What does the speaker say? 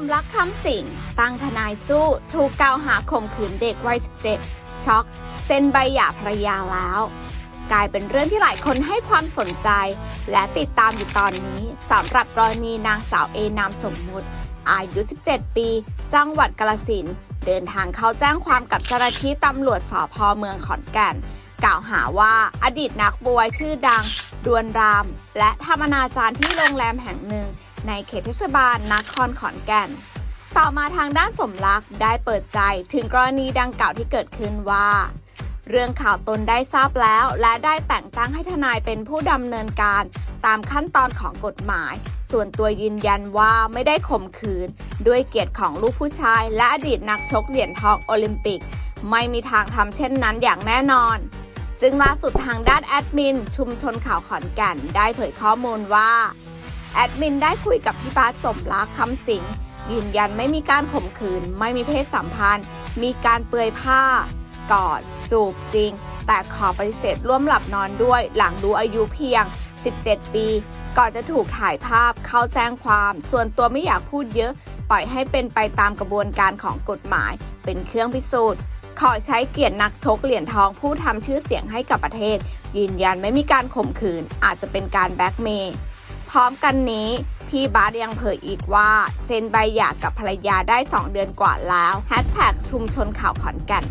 มรักคำสิงตั้งทนายสู้ ถูกกล่าวหาข่มขืนเด็กวัย 17 ช็อก เซ็นใบหย่าภรรยาแล้ว กลายเป็นเรื่องที่หลายคนให้ความสนใจ และติดตามอยู่ตอนนี้สำหรับกรณีนางสาวเอนามสมมุติ อายุ 17 ปี จังหวัดกาฬสินเดินทางเข้าแจ้งความกับเจ้าหน้าที่ตำรวจสพเมืองขอนแก่น กล่าวหาว่าอดีตนักบวยชื่อดัง ดวนราม และทำอนาจารที่โรงแรมแห่งหนึ่ง ในเขตเทศบาลนครขอนแก่น ต่อมาทางด้านสมรักได้เปิดใจถึงกรณีดังกล่าวที่เกิดขึ้นว่า เรื่องข่าวตนได้ทราบแล้ว และได้แต่งตั้งให้ทนายเป็นผู้ดำเนินการตามขั้นตอนของกฎหมาย ส่วนตัวยืนยันว่าไม่ได้ข่มขืน ด้วยเกียรติของลูกผู้ชาย และอดีตนักชกเหรียญทองโอลิมปิก ไม่มีทางทำเช่นนั้นอย่างแน่นอน ซึ่งล่าสุดทางด้านแอดมิน ชุมชนข่าวขอนแก่นได้เผยข้อมูลว่า แอดมินได้คุยกับพี่บาสสมรักคำสิงยืนยันไม่มีการข่มขืน ไม่มีเพศสัมพันธ์ มีการเปลือยผ้า กอด จูบจริง แต่ขอปฏิเสธร่วมหลับนอนด้วยหลังรู้อายุเพียง 17 ปี ก่อนจะถูกถ่ายภาพเข้าแจ้งความ ส่วนตัวไม่อยากพูดเยอะ ปล่อยให้เป็นไปตามกระบวนการของกฎหมาย เป็นเครื่องพิสูจน์ ขอใช้เกียรตินักชกเหรียญทองผู้ทำชื่อเสียงให้กับประเทศ ยืนยันไม่มีการข่มขืน อาจจะเป็นการแบ็กเมย์พร้อมกันนี้ พี่บาสยังเผยอีกว่า เซ็นใบหย่ากับภรรยาได้ 2 เดือนกว่าแล้วแฮชแท็กชุมชนข่าวขอนแก่น